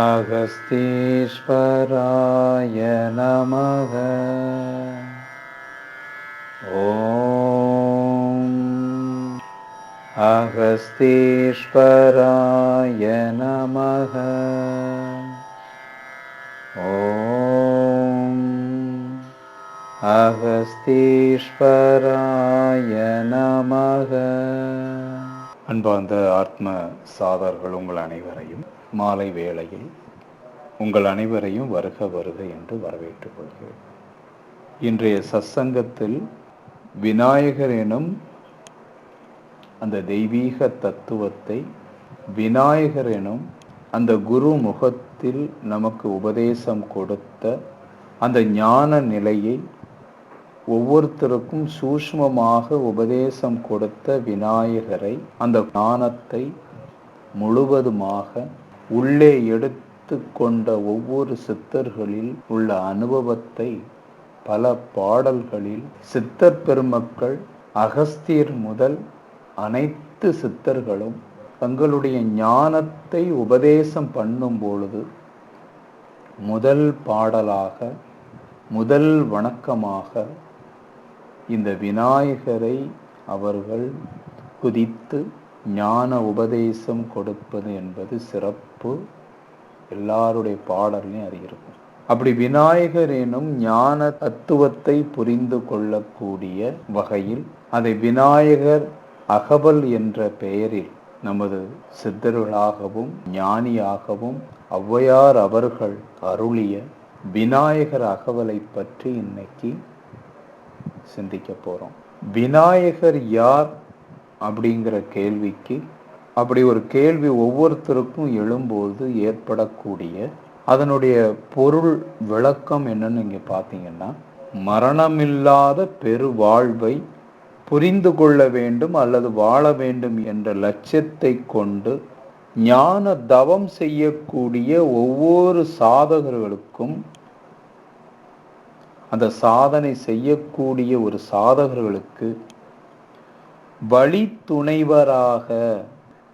अगस्तीश्वराय नमः ॐ अगस्तीश्वराय नमः ॐ அகஸ்தீஸ்வராய நமக அன்பார்ந்த ஆத்ம சாதர்கள் உங்கள் அனைவரையும் மாலை வேளையில் உங்கள் அனைவரையும் வருக வருக என்று வரவேற்றுக் கொள்கிறேன். இன்றைய சத்சங்கத்தில் விநாயகர் எனும் அந்த தெய்வீக தத்துவத்தை விநாயகர் எனும் அந்த குரு முகத்தில் நமக்கு உபதேசம் கொடுத்த அந்த ஞான நிலையை ஒவ்வொருத்தருக்கும் சூஷ்மமாக உபதேசம் கொடுத்த விநாயகரை அந்த ஞானத்தை முழுவதுமாக உள்ளே எடுத்து கொண்ட ஒவ்வொரு சித்தர்களில் உள்ள அனுபவத்தை பல பாடல்களில் சித்தர் பெருமக்கள் அகஸ்தியர் முதல் அனைத்து சித்தர்களும் தங்களுடைய ஞானத்தை உபதேசம் பண்ணும் பொழுது முதல் பாடலாக முதல் வணக்கமாக இந்த விநாயகரை அவர்கள் குதித்து ஞான உபதேசம் கொடுப்பது என்பது சிறப்பு எல்லாருடைய பாடல்லையும் அறியிருக்கும். அப்படி விநாயகர் எனும் ஞான தத்துவத்தை புரிந்து கொள்ளக்கூடிய வகையில் அதை விநாயகர் அகவல் என்ற பெயரில் நமது சித்தர்களாகவும் ஞானியாகவும் ஔவையார் அவர்கள் அருளிய விநாயகர் அகவலை பற்றி இன்னைக்கு சிந்திக்க போகிறோம் விநாயகர் யார்? அப்படிங்கிற கேள்விக்கு அப்படி ஒரு கேள்வி ஒவ்வொருத்தருக்கும் எழும்போது ஏற்படக்கூடிய அதனுடைய பொருள் விளக்கம் என்னன்னு இங்கே பார்த்தீங்கன்னா மரணமில்லாத பெருவாழ்வை புரிந்து கொள்ள வேண்டும் அல்லது வாழ வேண்டும் என்ற லட்சியத்தை கொண்டு ஞான தவம் செய்யக்கூடிய ஒவ்வொரு சாதகர்களுக்கும் அந்த சாதனை செய்யக்கூடிய ஒரு சாதகர்களுக்கு வழித்துணைவராக.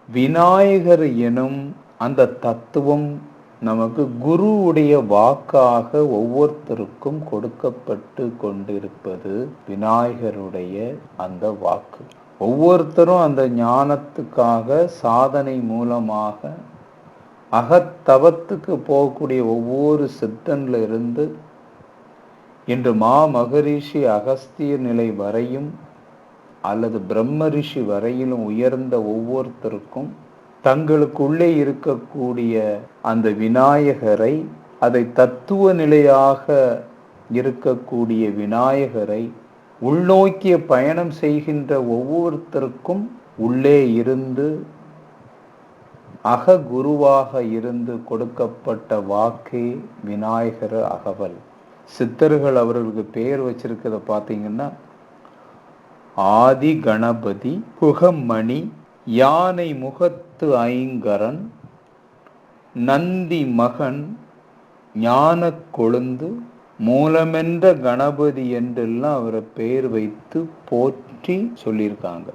விநாயகர் எனும் அந்த தத்துவம் நமக்கு குருவுடைய வாக்காக ஒவ்வொருத்தருக்கும் கொடுக்கப்பட்டு கொண்டிருப்பது விநாயகருடைய அந்த வாக்கு. ஒவ்வொருத்தரும் அந்த ஞானத்துக்காக சாதனை மூலமாக அகத்தவத்துக்கு போகக்கூடிய ஒவ்வொரு சித்தன்ல இருந்து இன்று மா மகரிஷி அகஸ்திய நிலை வரையும் அல்லது பிரம்ம ரிஷி வரையிலும் உயர்ந்த ஒவ்வொருத்தருக்கும் தங்களுக்குள்ளே இருக்கக்கூடிய அந்த விநாயகரை அதை தத்துவ நிலையாக இருக்கக்கூடிய விநாயகரை உள்நோக்கிய பயணம் செய்கின்ற ஒவ்வொருத்தருக்கும் உள்ளே இருந்து அககுருவாக இருந்து கொடுக்கப்பட்ட வாக்கே விநாயகர் அகவல். சித்தர்கள் அவர்களுக்கு பெயர் வச்சிருக்கிறத பார்த்தீங்கன்னா ஆதி கணபதி புகமணி யானை முகத்து ஐங்கரன் நந்தி மகன் ஞான கொழுந்து மூலமென்ற கணபதி என்றெல்லாம் அவரை பெயர் வைத்து போற்றி சொல்லியிருக்காங்க.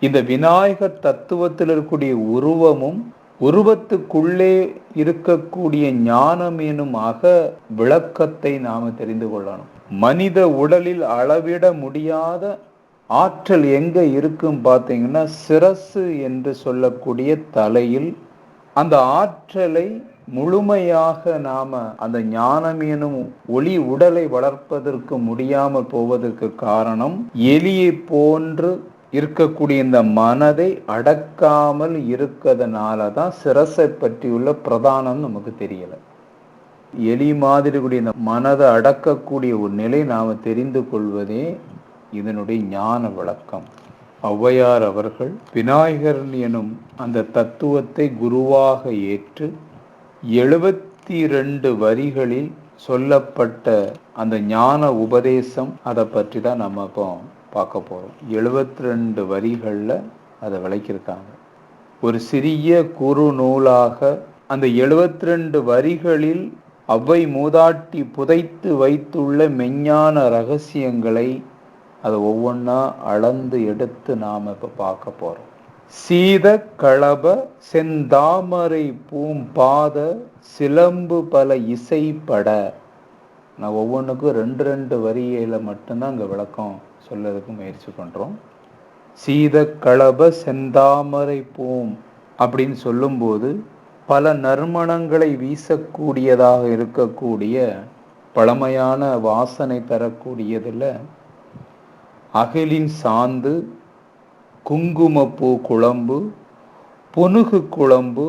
இந்த விநாயகர் தத்துவத்தில் இருக்கக்கூடிய உருவமும் உருவத்துக்குள்ளே இருக்கக்கூடிய ஞானம் எனும் அக விளக்கத்தை நாம தெரிந்து கொள்ளணும். மனித உடலில் அளவிட முடியாத ஆற்றல் எங்க இருக்கும் பார்த்தீங்கன்னா சிரசு என்று சொல்லக்கூடிய தலையில். அந்த ஆற்றலை முழுமையாக நாம அந்த ஞானம் எனும் ஒளி உடலை வளர்ப்பதற்கு முடியாமல் போவதற்கு காரணம் எலியை போன்று இருக்கக்கூடிய இந்த மனதை அடக்காமல் இருக்கிறதுனால தான் சிரசை பற்றியுள்ள பிரதானம் நமக்கு தெரியலை. எலி மாதிரி கூடிய இந்த மனதை அடக்கக்கூடிய ஒரு நிலை நாம தெரிந்து கொள்வதே இதனுடைய ஞான விளக்கம். ஔவையார் அவர்கள் விநாயகரன் எனும் அந்த தத்துவத்தை குருவாக ஏற்று எழுபத்தி ரெண்டு வரிகளில் சொல்லப்பட்ட அந்த ஞான உபதேசம் அதை பற்றி தான் நம்ம இப்போ பார்க்க போகிறோம் எழுபத்தி ரெண்டு வரிகளில் அதை விளக்கியிருக்காங்க. ஒரு சிறிய குறு நூலாக அந்த எழுபத்தி ரெண்டு வரிகளில் அவ்வை மூதாட்டி புதைத்து வைத்துள்ள மெஞ்ஞான ரகசியங்களை அதை ஒவ்வொன்றா அளந்து எடுத்து நாம் இப்போ பார்க்க போகிறோம் சீத களப செந்தாமரை பூம்பாத சிலம்பு பல இசைப்பட. நான் ஒவ்வொன்றுக்கும் ரெண்டு ரெண்டு வரியில மட்டும்தான் அங்கே விளக்கம் சொல்லதுக்கு முயற்சி பண்ணுறோம் சீத களப செந்தாமரை பூம் அப்படின்னு சொல்லும்போது பல நறுமணங்களை வீசக்கூடியதாக இருக்கக்கூடிய பழமையான வாசனை தரக்கூடியதில் அகிலின் சாந்து குங்குமப்பூ குழம்பு புனுகு குழம்பு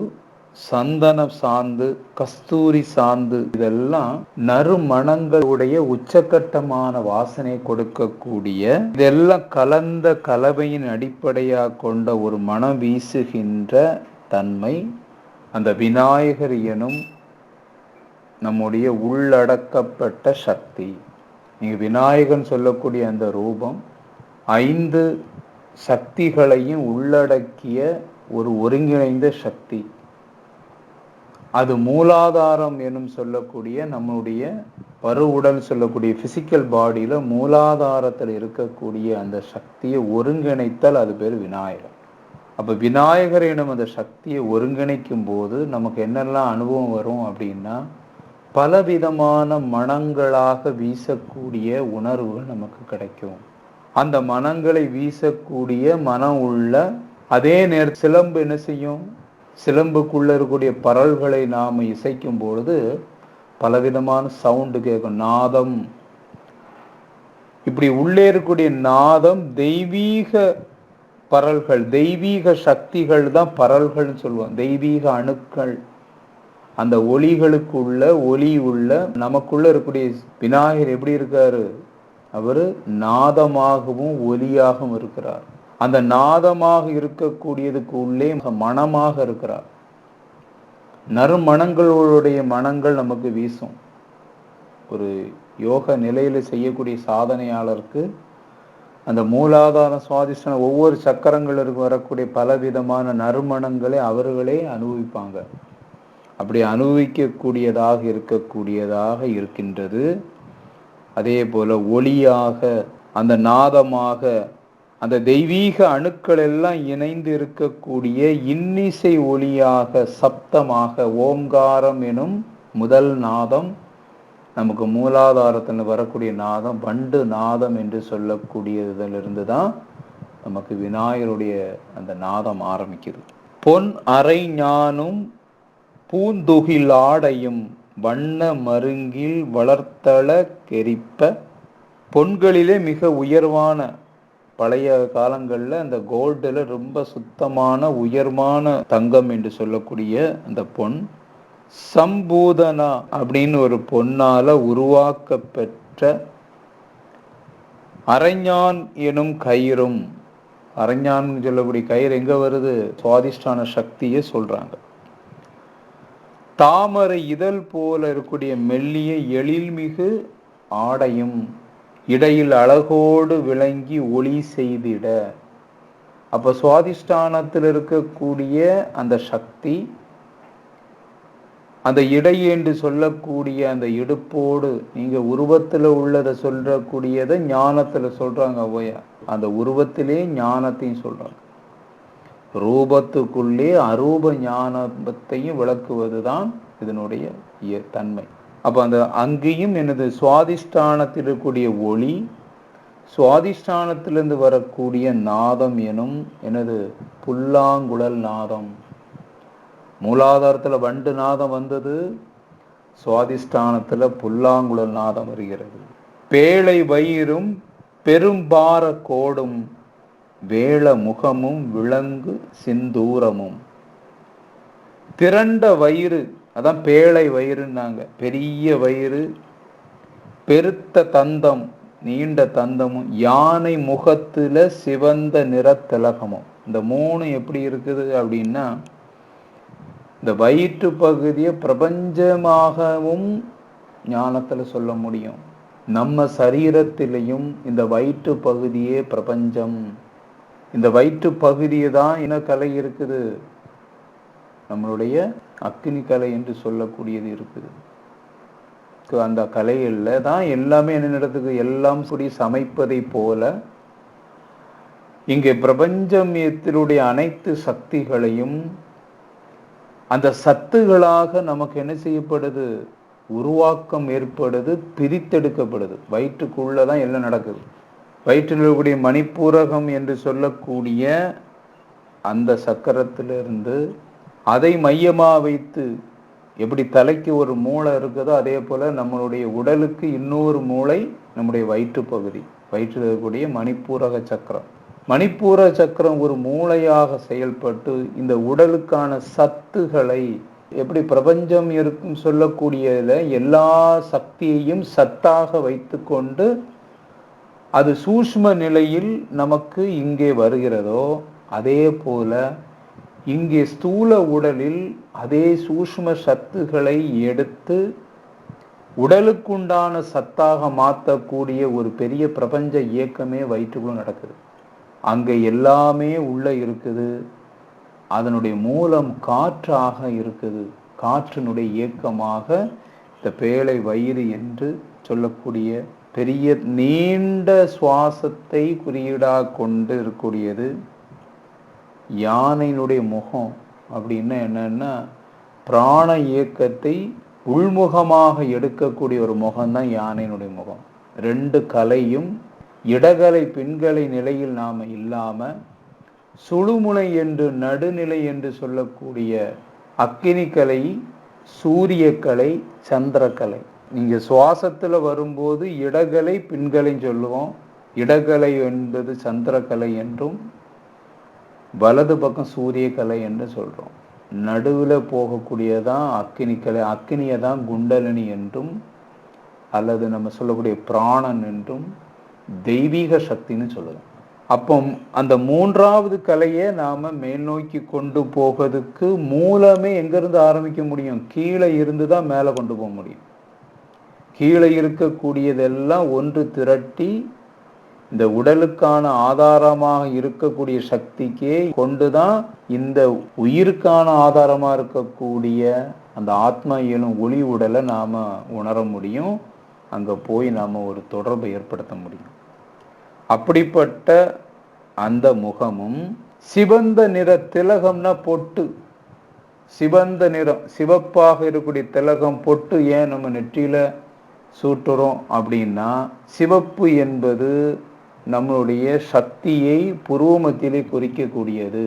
சந்தன சாந்து கஸ்தூரி சாந்து இதெல்லாம் நறுமணங்களுடைய உச்சக்கட்டமான வாசனை கொடுக்கக்கூடிய இதெல்லாம் கலந்த கலவையின் அடிப்படையாக கொண்ட ஒரு மனம் வீசுகின்ற தன்மை அந்த விநாயகர் எனும் நம்முடைய உள்ளடக்கப்பட்ட சக்தி. நீங்கள் விநாயகன் சொல்லக்கூடிய அந்த ரூபம் ஐந்து சக்திகளையும் உள்ளடக்கிய ஒரு ஒருங்கிணைந்த சக்தி. அது மூலாதாரம் எனும் சொல்லக்கூடிய நம்முடைய பருவுடல் சொல்லக்கூடிய பிசிக்கல் பாடியில் மூலாதாரத்தில் இருக்கக்கூடிய அந்த சக்தியை ஒருங்கிணைத்தல் அது பேர் விநாயகர். அப்போ விநாயகர் எனும் அந்த சக்தியை ஒருங்கிணைக்கும் போது நமக்கு என்னெல்லாம் அனுபவம் வரும் அப்படின்னா பலவிதமான மனங்களாக வீசக்கூடிய உணர்வுகள் நமக்கு கிடைக்கும். அந்த மனங்களை வீசக்கூடிய மனம் உள்ள அதே நேர சிலம்பு என்ன செய்யும்? சிலம்புக்குள்ள இருக்கக்கூடிய பரல்களை நாம் இசைக்கும் பொழுது பலவிதமான சவுண்டு கேட்கும். நாதம். இப்படி உள்ளே இருக்கக்கூடிய நாதம் தெய்வீக பரல்கள் தெய்வீக சக்திகள் தான் பரல்கள்னு சொல்லுவோம். தெய்வீக அணுக்கள். அந்த ஒளிகளுக்குள்ள ஒளி உள்ள நமக்குள்ள இருக்கக்கூடிய விநாயகர் எப்படி இருக்காரு? அவர் நாதமாகவும் ஒலியாகவும் இருக்கிறார். அந்த நாதமாக இருக்கக்கூடியதுக்கு உள்ளே மனமாக இருக்கிறார். நறுமணங்களுடைய மனங்கள் நமக்கு வீசும். ஒரு யோக நிலையில் செய்யக்கூடிய சாதனையாளருக்கு அந்த மூலாதார சுவாதிஷ்டன ஒவ்வொரு சக்கரங்களுக்கு வரக்கூடிய பலவிதமான நறுமணங்களை அவர்களே அனுபவிப்பாங்க. அப்படி அனுபவிக்கக்கூடியதாக இருக்கக்கூடியதாக இருக்கின்றது. அதே போல் ஒளியாக அந்த நாதமாக அந்த தெய்வீக அணுக்கள் எல்லாம் இணைந்து இருக்கக்கூடிய இன்னிசை ஒளியாக சப்தமாக ஓங்காரம் எனும் முதல் நாதம் நமக்கு மூலாதாரத்தில் வரக்கூடிய நாதம் வண்டு நாதம் என்று சொல்லக்கூடியதிலிருந்து தான் நமக்கு விநாயகருடைய அந்த நாதம் ஆரம்பிக்குது. பொன் அரை ஞானும் பூந்துகில் ஆடையும் வண்ண மருங்கில் வளர்த்தள கெரிப்ப. பொன்களிலே மிக உயர்வான பழைய காலங்களில் அந்த கோல்டில் ரொம்ப சுத்தமான உயர்வான தங்கம் என்று சொல்லக்கூடிய அந்த பொன். சம்பூதனா அப்படின்னு ஒரு பொன்னால உருவாக்கப்பெற்ற அரைஞான் எனும் கயிறும். அரைஞான் சொல்லக்கூடிய கயிறு எங்கே வருது? சுவாதிஷ்டான சக்தியை சொல்கிறாங்க தாமரை இதழ் போல இருக்கக்கூடிய மெல்லிய எழில்மிகு ஆடையும் இடையில் அழகோடு விளங்கி ஒளி செய்திட. அப்போ சுவாதிஷ்டானத்தில் இருக்கக்கூடிய அந்த சக்தி அந்த இடை என்று சொல்லக்கூடிய அந்த இடுப்போடு நீங்கள் உருவத்தில் உள்ளதை சொல்லக்கூடியதை ஞானத்தில் சொல்கிறாங்க ஓயா அந்த உருவத்திலே ஞானத்தையும் சொல்கிறாங்க ரூபத்துக்குள்ளே அரூப ஞானத்தையும் விளக்குவது தான் இதனுடைய தன்மை. அப்போ அந்த அங்கேயும் எனது சுவாதிஷ்டானத்தில் இருக்கக்கூடிய ஒளி சுவாதிஷ்டானத்திலிருந்து வரக்கூடிய நாதம் எனும் எனது புல்லாங்குழல் நாதம். மூலாதாரத்தில் வண்டு நாதம் வந்தது சுவாதிஷ்டானத்தில் புல்லாங்குழல் நாதம் வருகிறது. பேழை வயிறும் பெரும்பார கோடும் வேள முகமும் விலங்கு சிந்தூரமும். திரண்ட வயிறு அதான் பேழை வயிறுன்னாங்க. பெரிய வயிறு பெருத்த தந்தம் நீண்ட தந்தமும் யானை முகத்தில் சிவந்த நிறத்திலகமும் இந்த மூணு எப்படி இருக்குது அப்படின்னா இந்த வயிற்று பகுதியை பிரபஞ்சமாகவும் ஞானத்தில் சொல்ல முடியும். நம்ம சரீரத்திலையும் இந்த வயிற்று பகுதியே பிரபஞ்சம். இந்த வயிற்று பகுதியை தான் இன கலை இருக்குது. நம்மளுடைய அக்னி கலை என்று சொல்லக்கூடியது இருக்குது. அந்த கலையில் தான் எல்லாமே என்ன நடத்துக்கு எல்லாம் கூடி சமைப்பதை போல இங்கே பிரபஞ்சமியத்தினுடைய அனைத்து சக்திகளையும் அந்த சத்துகளாக நமக்கு என்ன செய்யப்படுது? உருவாக்கம் ஏற்படுது பிரித்தெடுக்கப்படுது. வயிற்றுக்குள்ளதான் எல்லாம் நடக்குது. வயிற்றில் இருக்கக்கூடிய மணிப்பூரகம் என்று சொல்லக்கூடிய அந்த சக்கரத்திலிருந்து அதை மையமாக வைத்து எப்படி தலைக்கு ஒரு மூளை இருக்குதோ அதே போல் நம்மளுடைய உடலுக்கு இன்னொரு மூளை நம்முடைய வயிற்று பகுதி வயிற்றில் இருக்கக்கூடிய மணிப்பூரக சக்கரம். மணிப்பூர சக்கரம் ஒரு மூளையாக செயல்பட்டு இந்த உடலுக்கான சத்துகளை எப்படி பிரபஞ்சம் இருக்கும் சொல்லக்கூடியதில் எல்லா சக்தியையும் சத்தாக வைத்துக்கொண்டு அது சூஷ்ம நிலையில் நமக்கு இங்கே வருகிறதோ அதே போல இங்கே ஸ்தூல உடலில் அதே சூஷ்ம சத்துகளை எடுத்து உடலுக்குண்டான சத்தாக மாற்றக்கூடிய ஒரு பெரிய பிரபஞ்ச இயக்கமே வயிற்றுக்குள்ள நடக்குது. அங்கே எல்லாமே உள்ளே இருக்குது. அதனுடைய மூலம் காற்றாக இருக்குது. காற்றினுடைய இயக்கமாக இந்த பேழை வயிறு என்று சொல்லக்கூடிய பெரிய நீண்ட சுவாசத்தை குறியீடாக கொண்டு இருக்கக்கூடியது யானையினுடைய முகம் அப்படின்னா என்னன்னா பிராண இயக்கத்தை உள்முகமாக எடுக்கக்கூடிய ஒரு முகம்தான் யானையினுடைய முகம். ரெண்டு கலையும் இடகலை பின்கலை நிலையில் நாம் இல்லாமல் சுழுமுனை என்று நடுநிலை என்று சொல்லக்கூடிய அக்கினிக்கலை சூரியக்கலை சந்திரக்கலை. நீங்கள் சுவாசத்தில் வரும்போது இடகலை பின்கலைன்னு சொல்லுவோம். இடகலை என்பது சந்திரக்கலை என்றும் வலது பக்கம் சூரியக்கலை என்று சொல்கிறோம் நடுவில் போகக்கூடியதான் அக்கினிக்கலை அக்கினியை தான் குண்டலினி என்றும் அல்லது நம்ம சொல்லக்கூடிய பிராணன் என்றும் தெய்வீக சக்தின்னு சொல்லுவோம். அப்போ அந்த மூன்றாவது கலையை நாம் மேல்நோக்கி கொண்டு போகிறதுக்கு மூலமே எங்கேருந்து ஆரம்பிக்க முடியும்? கீழே இருந்து தான் மேலே கொண்டு போக முடியும். கீழே இருக்கக்கூடியதெல்லாம் ஒன்று திரட்டி இந்த உடலுக்கான ஆதாரமாக இருக்கக்கூடிய சக்திக்கே கொண்டுதான் இந்த உயிருக்கான ஆதாரமாக இருக்கக்கூடிய அந்த ஆத்மா இயலும் ஒளி உடலை நாம் உணர முடியும். அங்கே போய் நாம் ஒரு தொடர்பை ஏற்படுத்த முடியும். அப்படிப்பட்ட அந்த முகமும் சிவந்த நிற திலகம்னா பொட்டு. சிவந்த நிறம் சிவப்பாக இருக்கக்கூடிய திலகம் பொட்டு ஏன் நம்ம நெற்றியில சூட்டுறோம் அப்படின்னா சிவப்பு என்பது நம்மளுடைய சக்தியை புருவமத்திலே குறிக்கக்கூடியது.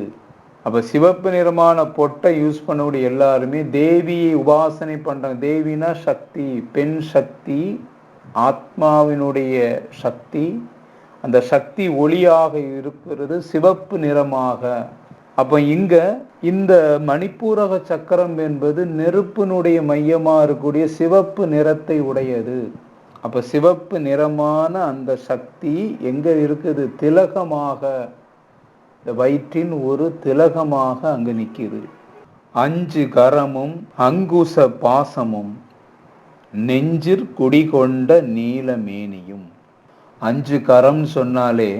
அப்போ சிவப்பு நிறமான பொட்டை யூஸ் பண்ணக்கூடிய எல்லாருமே தேவியை உபாசனை பண்ணுறாங்க தேவினா சக்தி பெண் சக்தி ஆத்மாவினுடைய சக்தி. அந்த சக்தி ஒளியாக இருக்கிறது சிவப்பு நிறமாக. அப்போ இங்க இந்த மணிப்பூரக சக்கரம் என்பது நெருப்பினுடைய மையமாக இருக்கக்கூடிய சிவப்பு நிறத்தை உடையது. அப்போ சிவப்பு நிறமான அந்த சக்தி எங்க இருக்குது? திலகமாக இந்த வயிற்றின் ஒரு திலகமாக அங்கு நிற்கிது அஞ்சு கரமும் அங்குச பாசமும் நெஞ்சிற் குடிகொண்ட நீலமேனியும் அஞ்சு கரம் சொன்னாலே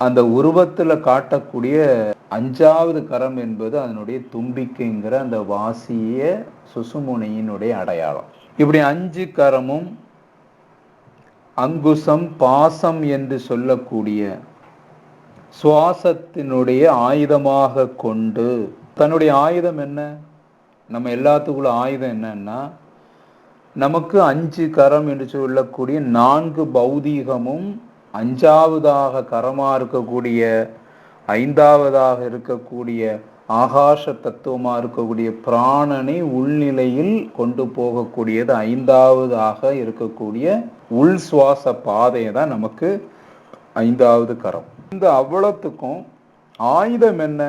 அந்த உருவத்தில் காட்டக்கூடிய அஞ்சாவது கரம் என்பது அதனுடைய தும்பிக்கைங்கிற அந்த வாசிய சுசுமுனையினுடைய அடையாளம். இப்படி அஞ்சு கரமும் அங்குசம் பாசம் என்று சொல்லக்கூடிய சுவாசத்தினுடைய ஆயுதமாக கொண்டு தன்னுடைய ஆயுதம் என்ன? நம்ம எல்லாத்துக்குள்ள ஆயுதம் என்னன்னா நமக்கு அஞ்சு கரம் என்று சொல்லக்கூடிய நான்கு பௌதீகமும் அஞ்சாவதாக கரமாக இருக்கக்கூடிய ஐந்தாவதாக இருக்கக்கூடிய ஆகாச தத்துவமாக இருக்கக்கூடிய பிராணனை உள்நிலையில் கொண்டு போகக்கூடியது ஐந்தாவதாக இருக்கக்கூடிய உள் சுவாச பாதையை தான் நமக்கு ஐந்தாவது கரம். இந்த அவ்வளத்துக்கும் ஆயுதம் என்ன?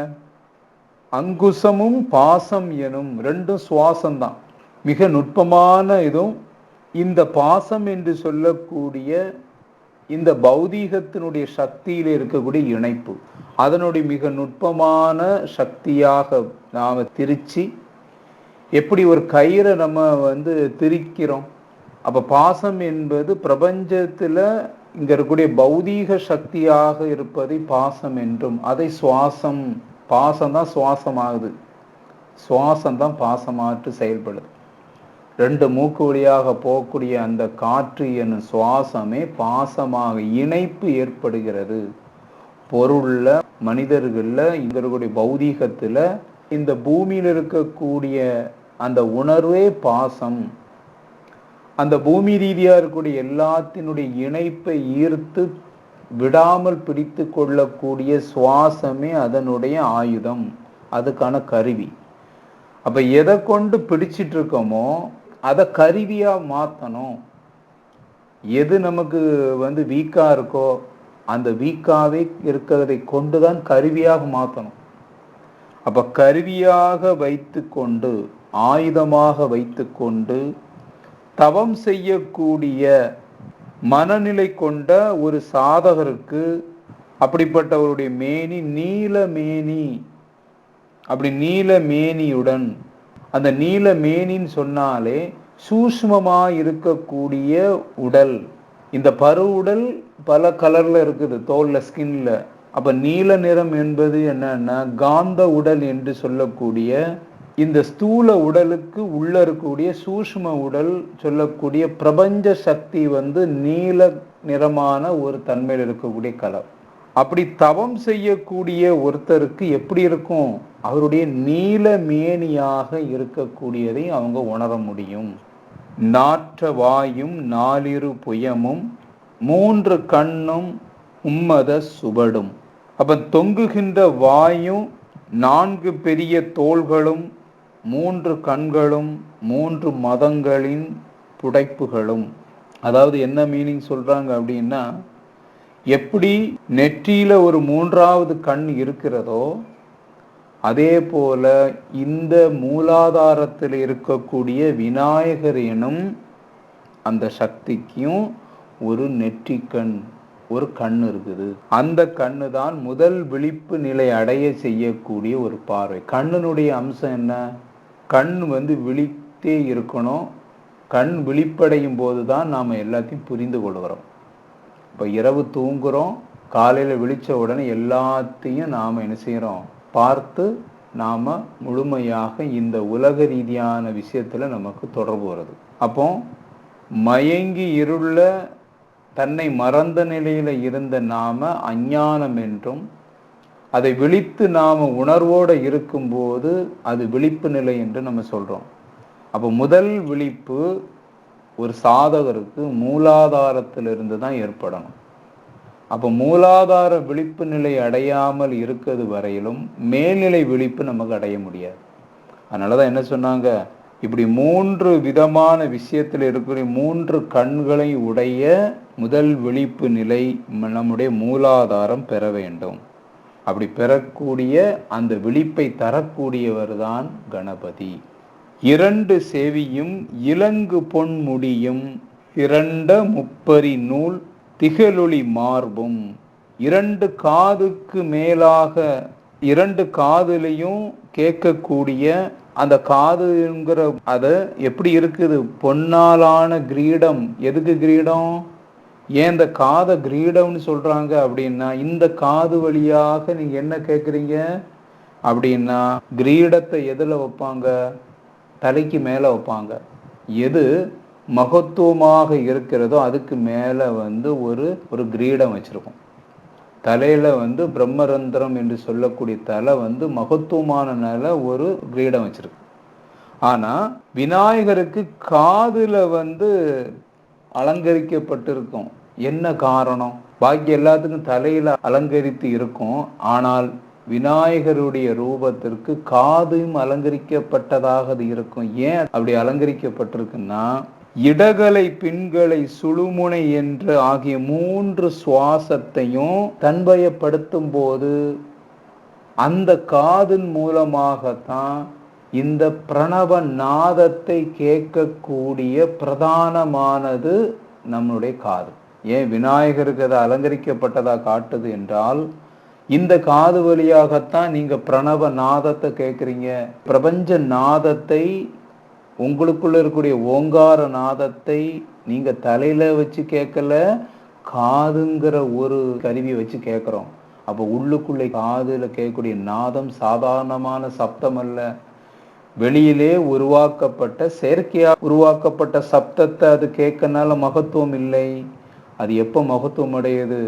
அங்குசமும் பாசம் எனும் ரெண்டும் சுவாசம்தான். மிக நுட்பமான இதுவும் இந்த பாசம் என்று சொல்லக்கூடிய இந்த பௌதீகத்தினுடைய சக்தியில் இருக்கக்கூடிய இணைப்பு. அதனுடைய மிக நுட்பமான சக்தியாக நாம் திரித்து எப்படி ஒரு கயிறை நம்ம வந்து திரிக்கிறோம். அப்போ பாசம் என்பது பிரபஞ்சத்தில் இங்கே இருக்கக்கூடிய பௌதீக சக்தியாக இருப்பதை பாசம் என்றும் அதை சுவாசம் பாசம் தான் சுவாசமாகுது. சுவாசம் தான் பாசமாற்று செயல்படுது. ரெண்டு மூக்கு வழியாக போகக்கூடிய அந்த காற்று என்னும் சுவாசமே பாசமாக இணைப்பு ஏற்படுகிறது. பொருளில் மனிதர்களில் இங்க இருக்கக்கூடிய இந்த பூமியில் இருக்கக்கூடிய அந்த உணர்வே பாசம். அந்த பூமி ரீதியாக இருக்கக்கூடிய எல்லாத்தினுடைய இணைப்பை ஈர்த்து விடாமல் பிடித்து கொள்ளக்கூடிய சுவாசமே அதனுடைய ஆயுதம். அதுக்கான கருவி. அப்போ எதை கொண்டு பிடிச்சிட்ருக்கோமோ அதை கருவியாக மாற்றணும் எது நமக்கு வந்து வீக்காக இருக்கோ அந்த வீக்காகவே இருக்கிறதை கொண்டு தான் கருவியாக மாற்றணும் அப்போ கருவியாக வைத்துக்கொண்டு ஆயுதமாக வைத்துக்கொண்டு தவம் செய்யக்கூடிய மனநிலை கொண்ட ஒரு சாதகருக்கு அப்படிப்பட்டவருடைய மேனி நீல மேனி அப்படி நீல மேனியுடன் அந்த நீல மேனின்னு சொன்னாலே சூஷ்மமா இருக்கக்கூடிய உடல். இந்த பரு உடல் பல கலர்ல இருக்குது தோல்ல ஸ்கின்ல அப்ப நீல நிறம் என்பது என்னன்னா காந்த உடல் என்று சொல்லக்கூடிய இந்த ஸ்தூல உடலுக்கு உள்ள இருக்கக்கூடிய சூஷ்ம உடல் சொல்லக்கூடிய பிரபஞ்ச சக்தி வந்து நீல நிறமான ஒரு தன்மையில் இருக்கக்கூடிய கலர் அப்படி தவம் செய்யக்கூடிய ஒருத்தருக்கு எப்படி இருக்கும்? அவருடைய நீல மேனியாக இருக்கக்கூடியதை அவங்க உணர முடியும். நாற்ற வாயும் நாலிரு புயமும் மூன்று கண்ணும் உம்மத சுவடும். அப்ப தொங்குகின்ற வாயும் நான்கு பெரிய தோள்களும் மூன்று கண்களும் மூன்று மதங்களின் புடைப்புகளும். அதாவது என்ன மீனிங் சொல்றாங்க அப்படின்னா எப்படி நெற்றியில ஒரு மூன்றாவது கண் இருக்கிறதோ அதே போல இந்த மூலாதாரத்தில் இருக்கக்கூடிய விநாயகர் எனும் அந்த சக்திக்கும் ஒரு நெற்றிக்கண் ஒரு கண் இருக்குது. அந்த கண்ணு தான் முதல் விழிப்பு நிலை அடைய செய்யக்கூடிய ஒரு பார்வை. கண்ணினுடைய அம்சம் என்ன? கண் வந்து விழித்தே இருக்கணும். கண் விழிப்படையும் போது தான் நாம் எல்லாத்தையும் புரிந்து கொள்கிறோம். இப்போ இரவு தூங்குகிறோம் காலையில் விழித்த உடனே எல்லாத்தையும் நாம் என்ன செய்கிறோம் பார்த்து நாம் முழுமையாக இந்த உலக ரீதியான விஷயத்தில் நமக்கு தொடர்பு வருது அப்போ மயங்கி இருள தன்னை மறந்த நிலையில் இருந்த நாம் அஞ்ஞானம் என்றும் அதை விழித்து நாம் உணர்வோடு இருக்கும்போது அது விழிப்பு நிலை என்று நம்ம சொல்கிறோம் அப்போ முதல் விழிப்பு ஒரு சாதகருக்கு மூலாதாரத்திலிருந்து தான் ஏற்படணும். அப்போ மூலாதார விழிப்பு நிலை அடையாமல் இருக்கிறது வரையிலும் மேல்நிலை விழிப்பு நமக்கு அடைய முடியாது. அதனால தான் என்ன சொன்னாங்க? இப்படி மூன்று விதமான விஷயத்தில் இருக்கிற மூன்று கண்களை உடைய முதல் விழிப்பு நிலை நம்முடைய மூலாதாரம் பெற வேண்டும். அப்படி பெறக்கூடிய அந்த விழிப்பை தரக்கூடியவர் தான் கணபதி. இரண்டு செவியும் இலங்கு பொன்முடியும் இரண்ட முப்பரி நூல் திகழொளி மார்பும். இரண்டு காதுக்கு மேலாக இரண்டு காதுலையும் கேட்கக்கூடிய அந்த காதுங்கிற அது எப்படி இருக்குது? பொன்னாலான கிரீடம். எதுக்கு கிரீடம்? ஏன் இந்த காதை கிரீடம்னு சொல்றாங்க அப்படின்னா இந்த காது வழியாக நீங்க என்ன கேட்குறீங்க அப்படின்னா கிரீடத்தை எதில் வைப்பாங்க? தலைக்கு மேலே வைப்பாங்க. எது மகத்துவமாக இருக்கிறதோ அதுக்கு மேலே வந்து ஒரு ஒரு கிரீடம் வச்சுருக்கும். தலையில் வந்து பிரம்மரந்திரம் என்று சொல்லக்கூடிய தலை வந்து மகத்துவமான நில ஒரு கிரீடம் வச்சுருக்கு. ஆனால் விநாயகருக்கு காதில் வந்து அலங்கரிக்கப்பட்டிருக்கும். என்ன காரணம்? பாக்கி எல்லாத்துக்கும் தலையில் அலங்கரித்து இருக்கும். ஆனால் விநாயகருடைய ரூபத்திற்கு காதும் அலங்கரிக்கப்பட்டதாக அது இருக்கும். ஏன் அப்படி அலங்கரிக்கப்பட்டிருக்குன்னா இடகலை பின்களை சுழுமுனை என்று ஆகிய மூன்று சுவாசத்தையும் தன்வயப்படுத்தும் போது அந்த காதின் மூலமாகத்தான் இந்த பிரணவ நாதத்தை கேட்கக்கூடிய பிரதானமானது நம்முடைய காது. ஏன் விநாயகருக்கு அது அலங்கரிக்கப்பட்டதாக காட்டுது என்றால் இந்த காது வழியாகத்தான் நீங்க பிரணவ நாதத்தை கேட்குறீங்க பிரபஞ்ச நாதத்தை உங்களுக்குள்ள இருக்கக்கூடிய ஓங்கார நாதத்தை நீங்க தலையில வச்சு கேட்கல காதுங்கிற ஒரு கருவியை வச்சு கேட்குறோம் அப்போ உள்ளுக்குள்ளே காதில் கேட்கக்கூடிய நாதம் சாதாரணமான சப்தம் அல்ல. வெளியிலே உருவாக்கப்பட்ட செயற்கையாக உருவாக்கப்பட்ட சப்தத்தை அது கேட்கனால மகத்துவம் இல்லை. அது எப்போ மகத்துவம் அடையுது?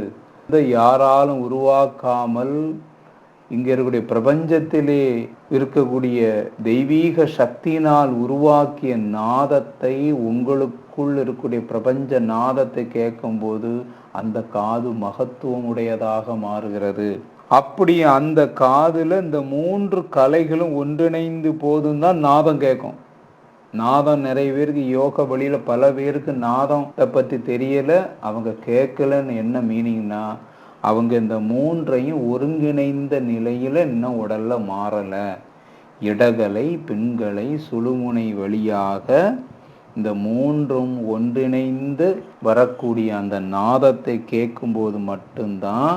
இதை யாராலும் உருவாக்காமல் இங்கே இருக்கக்கூடிய பிரபஞ்சத்திலே இருக்கக்கூடிய தெய்வீக சக்தியினால் உருவாக்கிய நாதத்தை உங்களுக்குள் இருக்கக்கூடிய பிரபஞ்ச நாதத்தை கேட்கும்போது அந்த காது மகத்துவம் உடையதாக மாறுகிறது. அப்படி அந்த காதில் இந்த மூன்று கலைகளும் ஒன்றிணைந்து போதும் தான் நாதம் கேட்கும். நாதம் நிறைய பேருக்கு யோக வழியில பல பேருக்கு நாதத்தை பத்தி தெரியல. அவங்க கேட்கலன்னு என்ன மீனிங்னா அவங்க இந்த மூன்றையும் ஒருங்கிணைந்த நிலையில இன்னும் உடல்ல மாறல. இடகலை பெண்களை சுழுமுனை வழியாக இந்த மூன்றும் ஒன்றிணைந்து வரக்கூடிய அந்த நாதத்தை கேட்கும்போது மட்டும்தான்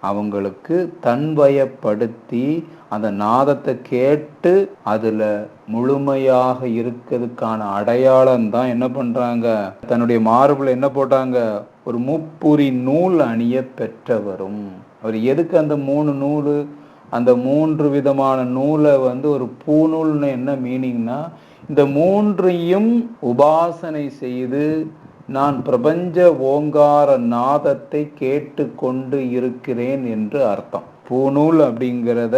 அவங்களுக்கு தன்வயப்படுத்தி அந்த நாதத்தை கேட்டு அதில் முழுமையாக இருக்கிறதுக்கான அடையாளம் தான் என்ன பண்றாங்க? தன்னுடைய மார்பில் என்ன போட்டாங்க? ஒரு முப்புரி நூல் அணிய பெற்றவரும். அவர் எதுக்கு அந்த மூணு நூல்? அந்த மூன்று விதமான நூலை வந்து ஒரு பூநூல்னு என்ன மீனிங்னா இந்த மூன்றையும் உபாசனை செய்து நான் பிரபஞ்ச ஓங்கார நாதத்தை கேட்டு கொண்டு இருக்கிறேன் என்று அர்த்தம். பூநூல் அப்படிங்கிறத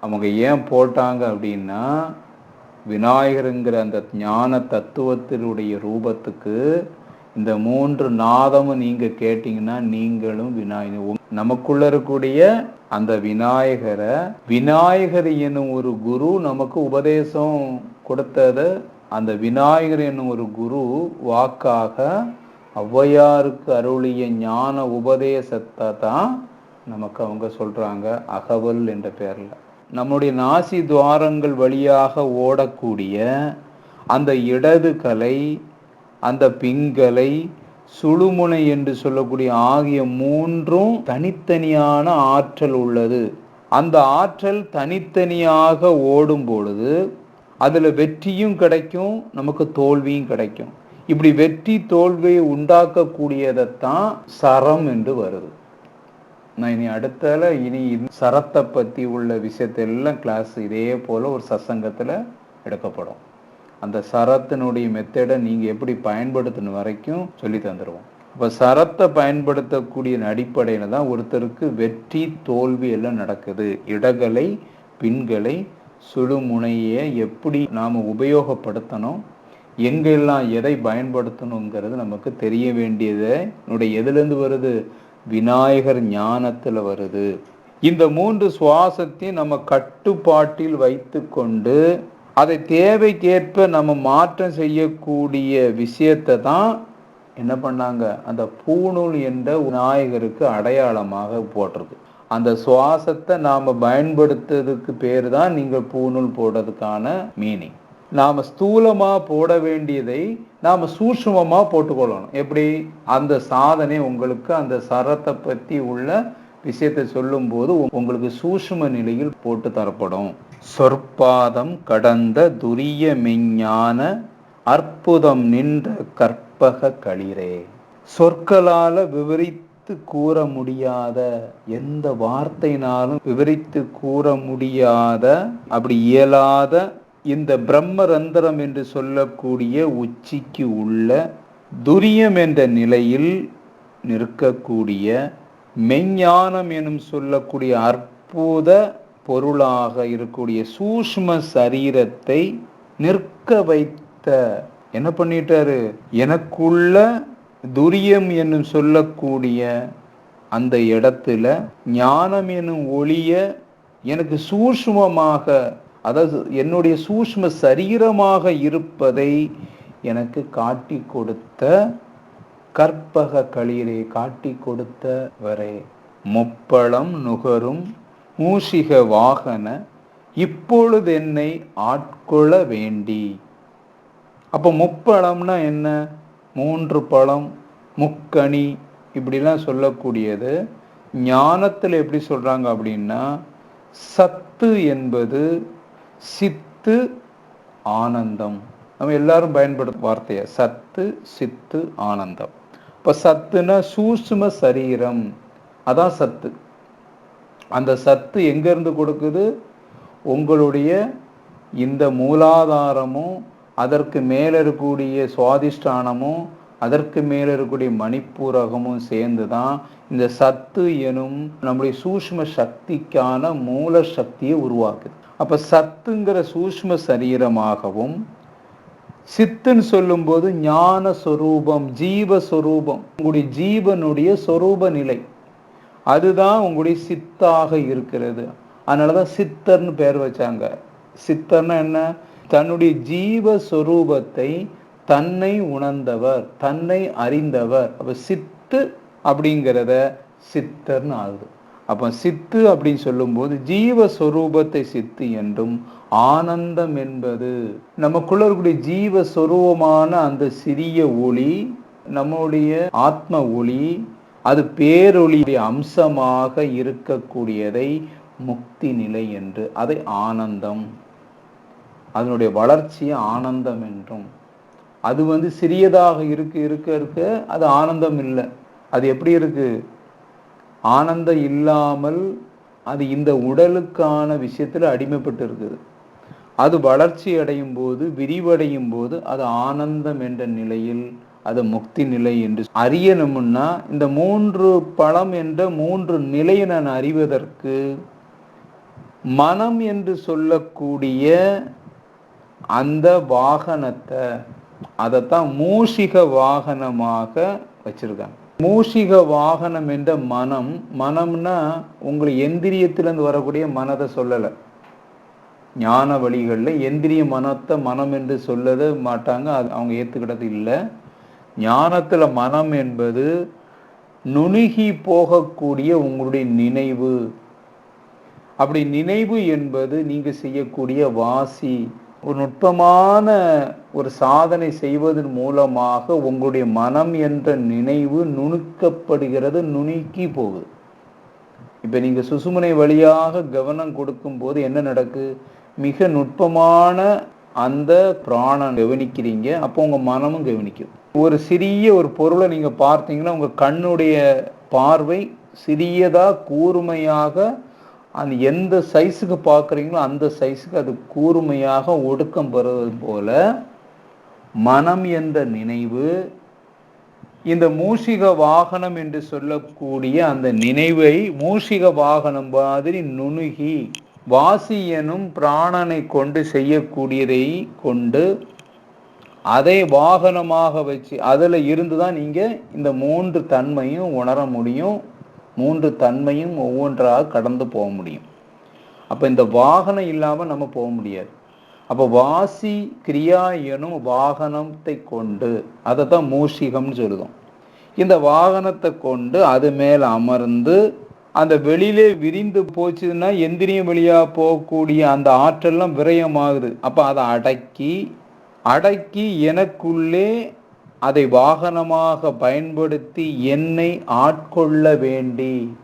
அவங்க ஏன் போட்டாங்க அப்படின்னா விநாயகருங்கிற அந்த ஞான தத்துவத்தினுடைய ரூபத்துக்கு இந்த மூன்று நாதமும் நீங்கள் கேட்டிங்கன்னா நீங்களும் விநாயகர். நமக்குள்ள இருக்கக்கூடிய அந்த விநாயகரை விநாயகர் என்னும் ஒரு குரு நமக்கு உபதேசம் கொடுத்தத அந்த விநாயகர் என்னும் ஒரு குரு வாக்காக ஔவையாருக்கு அருளிய ஞான உபதேசத்தை தான் நமக்கு அவங்க சொல்கிறாங்க அகவல் என்ற பேரில். நம்முடைய நாசி துவாரங்கள் வழியாக ஓடக்கூடிய அந்த இடது கலை அந்த பிங்கலை சுழுமுனை என்று சொல்லக்கூடிய ஆகிய மூன்றும் தனித்தனியான ஆற்றல் உள்ளது. அந்த ஆற்றல் தனித்தனியாக ஓடும் பொழுது அதில் வெற்றியும் கிடைக்கும் நமக்கு தோல்வியும் கிடைக்கும். இப்படி வெற்றி தோல்வியை உண்டாக்கக்கூடியதைத்தான் சரம் என்று வருது. நான் இனி அடுத்தால இனி சரத்தை பற்றி உள்ள விஷயத்தெல்லாம் கிளாஸ் இதே போல் ஒரு சசங்கத்தில் எடுக்கப்படும். அந்த சரத்தினுடைய மெத்தடை நீங்கள் எப்படி பயன்படுத்தணும் வரைக்கும் சொல்லி தந்துடுவோம் இப்போ சரத்தை பயன்படுத்தக்கூடிய அடிப்படையில் தான் ஒருத்தருக்கு வெற்றி தோல்வி எல்லாம் நடக்குது. இடகலை பின்களை சுழுமுனையை எப்படி நாம் உபயோகப்படுத்தணும் எங்கெல்லாம் எதை பயன்படுத்தணுங்கிறது நமக்கு தெரிய வேண்டியதனுடைய என்னுடைய எதுலேருந்து வருது? விநாயகர் ஞானத்தில் வருது. இந்த மூன்று சுவாசத்தையும் நம்ம கட்டுப்பாட்டில் வைத்து கொண்டு அதை தேவைக்கேற்ப நம்ம மாற்றம் செய்யக்கூடிய விஷயத்தை தான் என்ன பண்ணாங்க? அந்த பூணூல் என்ற விநாயகருக்கு அடையாளமாக போட்டிருக்கு. அந்த சுவாசத்தை நாம் பயன்படுத்துறதுக்கு பேர் தான் நீங்கள் பூணூல் போடுறதுக்கான மீனிங் நாம் ஸ்தூலமாக போட வேண்டியதை நாம் சூஷ்மமாக போட்டுக்கொள்ளணும். எப்படி? அந்த சாதனை உங்களுக்கு அந்த சரத்தை பற்றி உள்ள விஷயத்தை சொல்லும்போது உங்களுக்கு சூஷ்ம நிலையில் போட்டு தரப்படும். சொற்பாதம் கடந்த துரிய மெஞ்ஞான அற்புதம் நின்ற கற்பக களிரே. சொற்களால் விவரித்து கூற முடியாத எந்த வார்த்தையினாலும் விவரித்து கூற முடியாத அப்படி இயலாத இந்த பிரம்மரந்திரம் என்று சொல்லக்கூடிய உச்சிக்கு உள்ள துரியம் என்ற நிலையில் நிற்கக்கூடிய மெஞ்ஞானம் எனும் சொல்லக்கூடிய அற்புத பொருளாக இருக்கக்கூடிய சூஷ்ம சரீரத்தை நிற்க வைத்த என்ன பண்ணிட்டாரு? எனக்குள்ள துரியம் என்னும் சொல்லக்கூடிய அந்த இடத்துல ஞானம் எனும் ஒளிய எனக்கு சூஷ்மமாக அதாவது என்னுடைய சூஷ்ம சரீரமாக இருப்பதை எனக்கு காட்டி கொடுத்த கற்பக களிரை காட்டி கொடுத்தவரே. முப்பழம் நுகரும் மூஷிக வாகன இப்பொழுது என்னை ஆட்கொள்ள வேண்டி. அப்போ முப்பழம்னா என்ன? மூன்று பழம் முக்கணி இப்படிலாம் சொல்லக்கூடியது. ஞானத்தில் எப்படி சொல்கிறாங்க அப்படின்னா சத்து என்பது சித்து ஆனந்தம். நம்ம எல்லாரும் பயன்படுத்தும் வார்த்தையை சத்து சித்து ஆனந்தம். இப்போ சத்துனா சூஷ்ம சரீரம். அதான் சத்து. அந்த சத்து எங்கேருந்து கொடுக்குது? உங்களுடைய இந்த மூலாதாரமும் அதற்கு மேலே இருக்கக்கூடிய சுவாதிஷ்டானமும் அதற்கு மேல இருக்கக்கூடிய மணிப்பூரகமும் சேர்ந்து தான் இந்த சத்து எனும் நம்முடைய சூஷ்ம சக்திக்கான மூல சக்தியை உருவாக்குது. அப்ப சத்துங்கிற சூஷ்ம சரீரமாகவும் சித்துன்னு சொல்லும்போது ஞான சொரூபம் ஜீவ உங்களுடைய ஜீவனுடைய சொரூப நிலை அதுதான் உங்களுடைய சித்தாக இருக்கிறது. அதனாலதான் சித்தர்னு பேர் வச்சாங்க. சித்தர்னா என்ன? தன்னுடைய ஜீவஸ்வரூபத்தை தன்னை உணர்ந்தவர் தன்னை அறிந்தவர். அப்போ சித்து அப்படிங்கிறத சித்தர்னு ஆகுது. அப்போ சித்து அப்படின்னு சொல்லும்போது ஜீவஸ்வரூபத்தை சித்து என்றும் ஆனந்தம் என்பது நமக்குள்ள இருக்கக்கூடிய ஜீவஸ்வரூபமான அந்த சிறிய ஒளி நம்முடைய ஆத்ம ஒளி அது பேரொளியுடைய அம்சமாக இருக்கக்கூடியதை முக்தி நிலை என்று அதை ஆனந்தம் அதனுடைய வளர்ச்சி ஆனந்தம் என்றும். அது வந்து சிறியதாக இருக்க இருக்க இருக்க அது ஆனந்தம் இல்லை. அது எப்படி இருக்கு? ஆனந்தம் இல்லாமல் அது இந்த உடலுக்கான விஷயத்தில் அடிமைப்பட்டு இருக்குது அது வளர்ச்சி அடையும் போது விரிவடையும் போது அது ஆனந்தம் என்ற நிலையில் அது முக்தி நிலை என்று அறியணும்னா இந்த மூன்று பழம் என்ற மூன்று நிலையை நான் அறிவதற்கு மனம் என்று சொல்லக்கூடிய அந்த வாகனத்தை அதைத்தான் மூஷிக வாகனமாக வச்சிருக்காங்க. மூஷிக வாகனம் என்ற மனம் மனம்னா உங்களை எந்திரியத்திலிருந்து வரக்கூடிய மனதை சொல்லலை. ஞான வழிகளில் எந்திரிய மனத்தை மனம் என்று சொல்லத மாட்டாங்க. அது அவங்க ஏற்றுக்கிட்டது இல்லை. ஞானத்தில் மனம் என்பது நுணுகி போகக்கூடிய உங்களுடைய நினைவு. அப்படி நினைவு என்பது நீங்கள் செய்யக்கூடிய வாசி ஒரு நுட்பமான ஒரு சாதனை செய்வதன் மூலமாக உங்களுடைய மனம் என்ற நினைவு நுணுக்கப்படுகிறது நுணுக்கி போகுது. இப்போ நீங்கள் சுசுமனை வழியாக கவனம் கொடுக்கும் போது என்ன நடக்கு? மிக நுட்பமான அந்த பிராணம் கவனிக்கிறீங்க அப்போ உங்கள் மனமும் கவனிக்கும். ஒரு சிறிய ஒரு பொருளை நீங்கள் பார்த்தீங்கன்னா உங்கள் கண்ணுடைய பார்வை சிறியதாக கூர்மையாக அந்த எந்த சைஸுக்கு பார்க்குறீங்களோ அந்த சைஸுக்கு அது கூர்மையாக ஒடுக்கம் பெறுவது போல மனம் என்ற நினைவு இந்த மூஷிக வாகனம் என்று சொல்லக்கூடிய அந்த நினைவை மூஷிக வாகனம் மாதிரி நுணுகி வாசி எனும் பிராணனை கொண்டு செய்யக்கூடியதை கொண்டு அதை வாகனமாக வச்சு அதில் இருந்து தான் நீங்கள் இந்த மூன்று தன்மையும் உணர முடியும். மூன்று தன்மையும் ஒவ்வொன்றாக கடந்து போக முடியும். அப்போ இந்த வாகனம் இல்லாமல் நம்ம போக முடியாது. அப்போ வாசி கிரியா எனும் வாகனத்தை கொண்டு அதை தான் மூஷிகம்னு சொல்லுதோம். இந்த வாகனத்தை கொண்டு அது மேலே அமர்ந்து அந்த வெளியிலே விரிந்து போச்சுன்னா எந்திரியம் வெளியாக போகக்கூடிய அந்த ஆற்றல்லாம் விரயமாகுது. அப்போ அதை அடக்கி அடக்கி எனக்குள்ளே அதை வாகனமாக பயன்படுத்தி என்னை ஆட்கொள்ள வேண்டி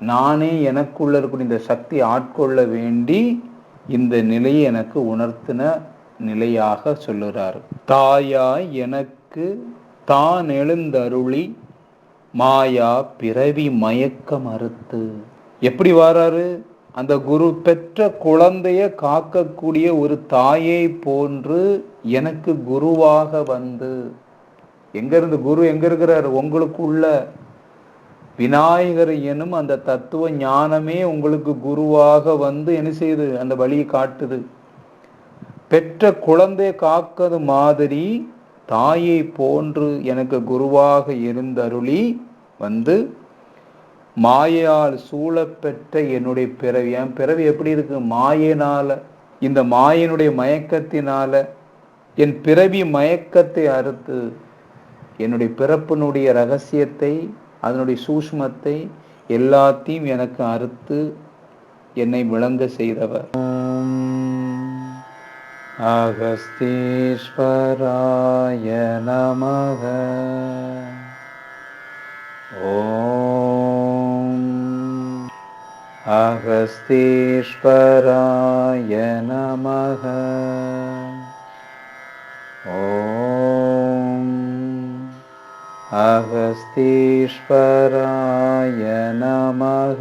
நானே எனக்குள்ள இருக்கக்கூடிய இந்த சக்தி ஆட்கொள்ள வேண்டி இந்த நிலையை எனக்கு உணர்த்தின நிலையாக சொல்லுறார் தாயாய் எனக்கு தான் எழுந்தருளி மாயா பிறவி மயக்க மறுத்து. எப்படி வராரு? அந்த குரு பெற்ற குழந்தைய காக்கக்கூடிய ஒரு தாயை போன்று எனக்கு குருவாக வந்து எங்கேருந்து குரு எங்க இருக்கிறார்? உங்களுக்குள்ள விநாயகர் எனும் அந்த தத்துவ ஞானமே உங்களுக்கு குருவாக வந்து என்ன செய்யுது? அந்த வழியை காட்டுது. பெற்ற குழந்தை காக்கிறது மாதிரி தாயை போன்று எனக்கு குருவாக இருந்தருளி வந்து மாயால் சூழப்பெற்ற என்னுடைய பிறவி. என் பிறவி எப்படி இருக்கு? மாயினால இந்த மாயனுடைய மயக்கத்தினால என் பிறவி மயக்கத்தை அறுத்து என்னுடைய பிறப்பினுடைய ரகசியத்தை அதனுடைய சூஷ்மத்தை எல்லாத்தையும் எனக்கு அறுத்து என்னை விளங்க செய்தவர். அகஸ்தீஸ்வராய நமக. ஓம் அகஸ்தீஸ்வராய நமக. ஓம் அகஸ்தீஸ்வராய நமக.